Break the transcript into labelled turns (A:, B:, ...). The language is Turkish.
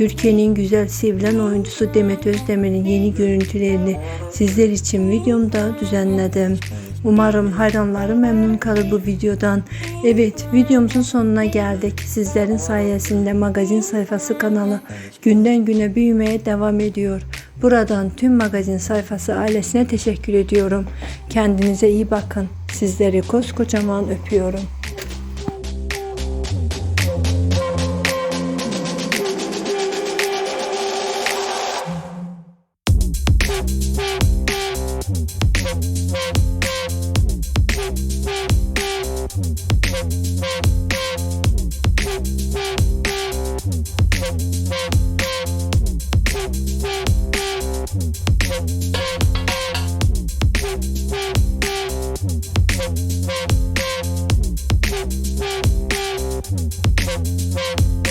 A: Türkiye'nin güzel sevilen oyuncusu Demet Özdemir'in yeni görüntülerini sizler için videomda düzenledim. Umarım hayranları memnun kalır bu videodan. Evet videomuzun sonuna geldik. Sizlerin sayesinde magazin sayfası kanalı günden güne büyümeye devam ediyor. Buradan tüm magazin sayfası ailesine teşekkür ediyorum. Kendinize iyi bakın. Sizleri koskocaman öpüyorum.
B: Thank you.